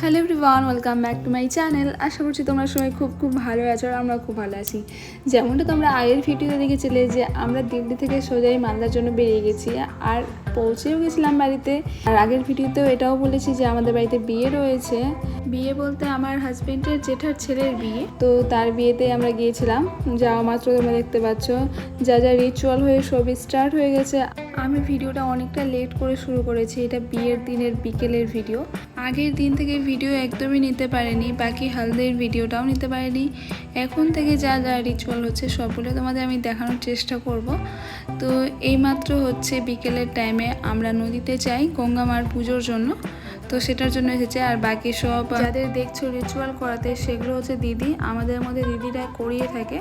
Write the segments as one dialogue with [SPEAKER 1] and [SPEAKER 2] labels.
[SPEAKER 1] Hello everyone welcome back to my channel আশা করছি তোমরা সবাই খুব খুব ভালো আছো আর আমরা খুব ভালো আছি। যেমনটা তোমরা আগের ভিডিওতে দেখেছিলে যে আমরা দিল্লি থেকে সোজাই মালদার জন্য বেরিয়ে গেছি আর পৌঁছেও গেছিলাম বাড়িতে। আর আগের ভিডিওতেও এটাও বলেছি যে আমাদের বাড়িতে বিয়ে রয়েছে। বিয়ে বলতে আমার হাজব্যান্ডের জেঠার ছেলের বিয়ে। তো তার বিয়েতে আমরা গিয়েছিলাম। যাওয়া মাত্র তোমরা দেখতে পাচ্ছ। যা যা রিচুয়াল হয়ে সবই স্টার্ট হয়ে গেছে। আমি ভিডিওটা অনেকটা লেট করে শুরু করেছি, এটা বিয়ের দিনের বিকেলের ভিডিও আগের দিন থেকে ভিডিও একদমই নিতে পারিনি, বাকি হালদের ভিডিওটাও নিতে পারিনি। এখন থেকে যা যা রিচুয়াল হচ্ছে, সবগুলো তোমাদের আমি দেখানোর চেষ্টা করব। তো এইমাত্র হচ্ছে বিকেলের টাইমে আমরা নদীতে যাই গঙ্গামার পুজোর জন্য। তো সেটার জন্য এসেছে, আর বাকি সব যাদের দেখছ রিচুয়াল করাতে, সেগুলো হচ্ছে দিদি। আমাদের মধ্যে দিদিরা করিয়ে থাকে।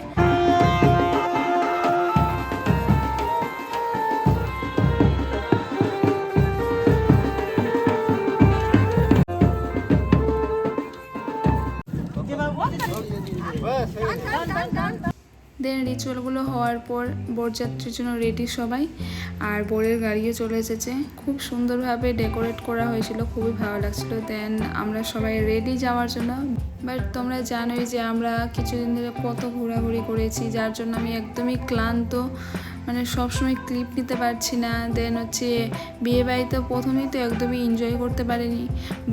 [SPEAKER 1] দেন রিচুয়ালগুলো হওয়ার পর বরযাত্রীর জন্য রেডি সবাই। আর বরের গাড়িও চলে এসেছে। খুব সুন্দরভাবে ডেকোরেট করা হয়েছিল, খুবই ভালো লাগছিল। দেন আমরা সবাই রেডি যাওয়ার জন্য। বাট তোমরা জানোই যে আমরা কিছুদিন ধরে কত ঘোরাঘুরি করেছি, যার জন্য আমি একদমই ক্লান্ত। মানে সবসময় ক্লিপ নিতে পারছি না। দেন হচ্ছে বিয়ে বাড়িতে প্রথমেই তো একদমই এনজয় করতে পারিনি।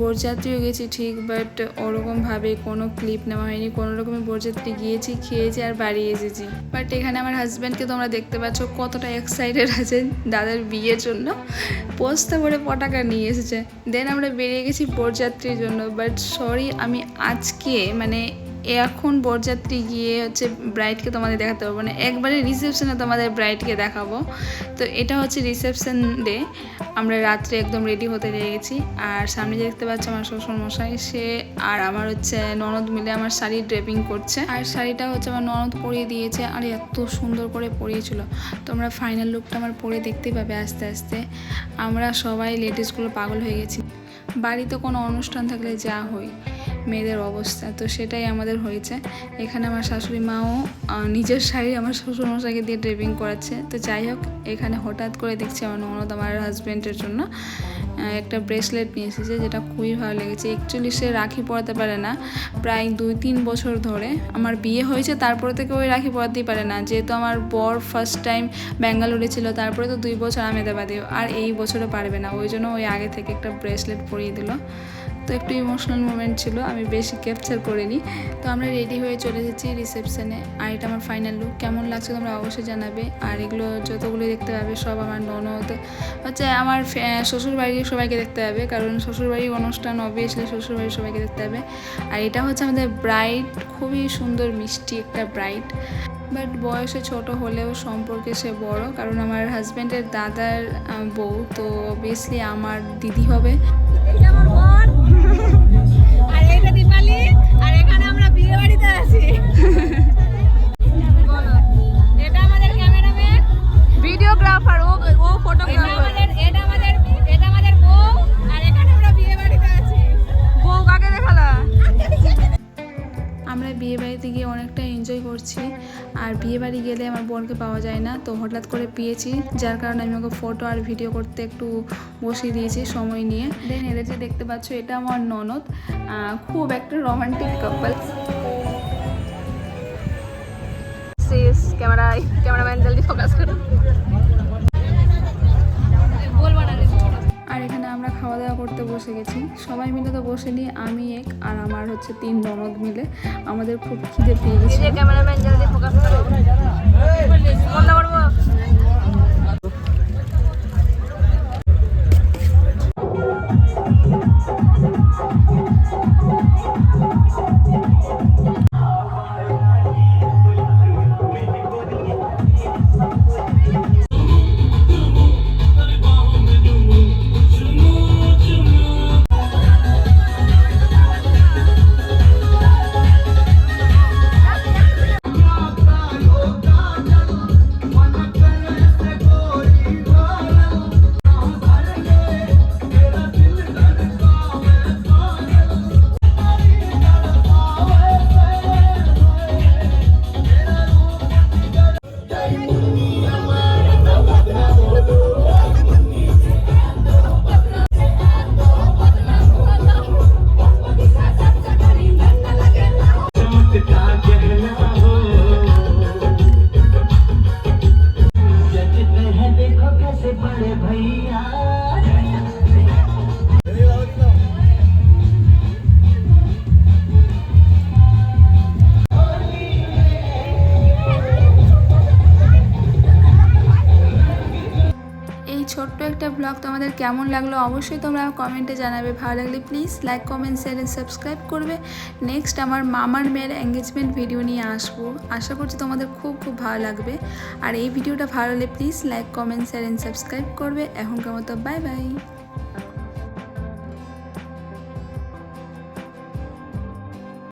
[SPEAKER 1] বরযাত্রীও গেছি ঠিক বাট ওরকমভাবে কোনো ক্লিপ নেওয়া হয়নি। কোনো রকমের বরযাত্রী গিয়েছি, খেয়েছি আর বাড়ি এসেছি। বাট এখানে আমার হাজব্যান্ডকে তোমরা দেখতে পাচ্ছ কতটা এক্সাইটেড আছে দাদার বিয়ের জন্য। পোস্তা করে পটাকা নিয়ে এসেছে। দেন আমরা বেরিয়ে গেছি বরযাত্রীর জন্য। বাট সরি আমি আজকে মানে এখন বরযাত্রী গিয়ে হচ্ছে ব্রাইডকে তোমাদের দেখাতে পারব না একবারে রিসেপশনে তোমাদের ব্রাইডকে দেখাবো। তো এটা হচ্ছে রিসেপশন ডে আমরা রাত্রে একদম রেডি হতে লেগেছি। আর সামনে দেখতে পাচ্ছ আমার শ্বশুর মশাই সে আর আমার হচ্ছে ননদ মিলে আমার শাড়ি ড্রেপিং করছে। আর শাড়িটা হচ্ছে আমার ননদ পরিয়ে দিয়েছে। আর এত সুন্দর করে পরিয়েছিল। তোমরা ফাইনাল লুকটা আমার পরে দেখতে পাবে আস্তে আস্তে। আমরা সবাই লেডিসগুলো পাগল হয়ে গেছি। বাড়িতে কোনো অনুষ্ঠান থাকলে যা হই মেয়েদের অবস্থা, তো সেটাই আমাদের হয়েছে। এখানে আমার শাশুড়ি মাও নিজের শাড়ি আমার শ্বশুরমশাইকে দিয়ে ড্রেপিং করাচ্ছে। তো যাই হোক, এখানে হঠাৎ করে দেখছি আমার ননদ আমার হাজব্যান্ডের জন্য। একটা ব্রেসলেট নিয়ে এসেছে যেটা খুবই ভালো লেগেছে। অ্যাকচুয়ালি সে রাখি পরাতে পারে না, প্রায় দুই তিন বছর ধরে। আমার বিয়ে হয়েছে, তারপরে থেকে ওই রাখি পরাতেই পারে না। যেহেতু আমার বর ফার্স্ট টাইম ব্যাঙ্গালোরে ছিল, তারপরে তো দুই বছর আমেদাবাদে আর এই বছরও পারবে না, ওই জন্য ওই আগে থেকে একটা ব্রেসলেট পরিয়ে দিল। তো একটু ইমোশনাল মোমেন্ট ছিল, আমি বেশি ক্যাপচার করিনি। তো আমরা রেডি হয়ে চলে এসেছি রিসেপশনে আর এটা আমার ফাইনাল লুক কেমন লাগছে তোমরা অবশ্যই জানাবে। আর এগুলো যতগুলো দেখতে পাবে, সব আমার ননদ হচ্ছে আমার শ্বশুরবাড়ির সবাইকে দেখতে হবে, কারণ শ্বশুরবাড়ির অনুষ্ঠান অবভিয়াসলি শ্বশুরবাড়ির সবাইকে দেখতে হবে। আর এটা হচ্ছে আমাদের ব্রাইট খুবই সুন্দর, মিষ্টি একটা ব্রাইট বাট বয়সে ছোট হলেও সম্পর্কে সে বড়, কারণ আমার হাজব্যান্ডের দাদার বউ, তো অবভিয়াসলি আমার দিদি হবে।
[SPEAKER 2] আমার
[SPEAKER 1] অনেকটা এনজয় করছি। আর বিয়ে বাড়ি গেলে আমার বোনকে পাওয়া যায় না, তো হঠাৎ করে পেয়েছি, যার কারণে আমি ওকে ফটো আর ভিডিও করতে একটু বসিয়ে দিয়েছি সময় নিয়ে। দেন এদের যে দেখতে পাচ্ছ, এটা আমার ননদ খুব একটা রোমান্টিক কাপল ক্যামেরায় ক্যামেরাম্যান, জলদি ফোকাস করো। বসে গেছি সবাই মিলে তো বসে বসেনি আমি এক আর আমার হচ্ছে তিন ননদ মিলে আমাদের খুব খিদে পেয়ে গেছি
[SPEAKER 2] ক্যামেরাম্যান
[SPEAKER 1] ব্লগ তোমাদের কেমন লাগল অবশ্যই তোমরা কমেন্টে জানাবে। ভালো লাগলে please like comment share and subscribe করবে। নেক্সট আমার মামার মেয়ের এঙ্গেজমেন্ট ভিডিও নিয়ে আসব। আশা করছি তোমাদের খুব খুব ভালো লাগবে। আর এই ভিডিওটা ভালো লাগলে please like comment share and subscribe করবে। এখনকার মতো বাই বাই